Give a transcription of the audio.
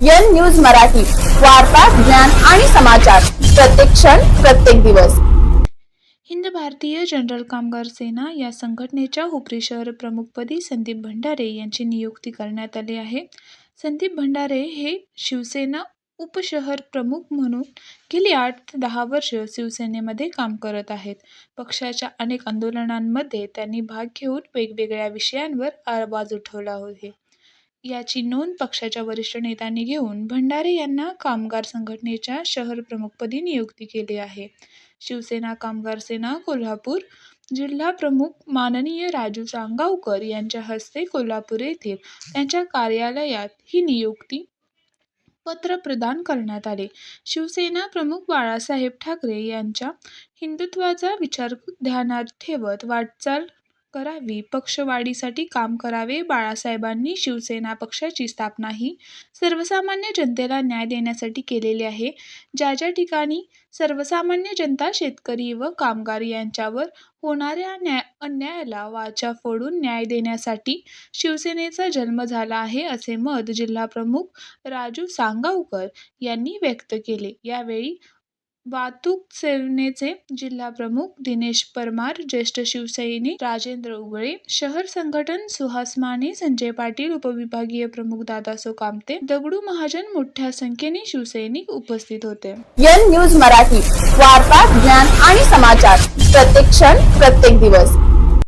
N news Marathi वार्ता ज्ञान आणि समाचार. प्रत्येक क्षण प्रत्येक दिवस. हिंद भारतीय जनरल कामगार सेना या संघटनेच्या हुपरी शहर प्रमुखपदी संदीप भंडारे यांची नियुक्ती करण्यात आली आहे. संदीप भंडारे हे शिवसेना उपशहर प्रमुख म्हणून गेली आठ ते दहा वर्ष शिवसेनेमध्ये काम करत आहेत. पक्षाच्या अनेक आंदोलनांमध्ये त्यांनी भाग घेऊन वेगवेगळ्या विषयांवर आवाज उठवला आहे. याची नोंद पक्षाच्या वरिष्ठ नेत्यांनी घेऊन भंडारे यांना कामगार संघटनेच्या शहर प्रमुखपदी नियुक्ती केली आहे. शिवसेना कामगार सेना कोल्हापूर जिल्हा प्रमुख माननीय राजू सांगावकर यांच्या हस्ते कोल्हापूर येथील त्यांच्या कार्यालयात ही नियुक्ती पत्र प्रदान करण्यात आले. शिवसेना प्रमुख बाळासाहेब ठाकरे यांच्या हिंदुत्वाचा विचार ध्यानात ठेवत वाटचाल करावी. पक्षवाढीसाठी काम करावे. बाळासाहेबांनी शिवसेना पक्षाची स्थापना ही सर्वसामान्य जनतेला न्याय देण्यासाठी केलेली आहे. ज्या ज्या ठिकाणी सर्वसामान्य जनता शेतकरी व कामगार यांच्यावर होणाऱ्या न्याय अन्यायाला वाचा फोडून न्याय देण्यासाठी शिवसेनेचा जन्म झाला आहे असे मत जिल्हाप्रमुख राजू सांगावकर यांनी व्यक्त केले. यावेळी वाहतूक सेनेचे जिल्हाप्रमुख दिनेश परमार ज्येष्ठ शिवसैनिक राजेंद्र उगळे शहर संघटन सुहास माने संजय पाटील उपविभागीय प्रमुख दादासो कामते दगडू महाजन मोठ्या संख्येने शिवसैनिक उपस्थित होते. एन न्यूज मराठी वार्ता ज्ञान आणि समाचार. प्रत्येक क्षण प्रत्येक दिवस.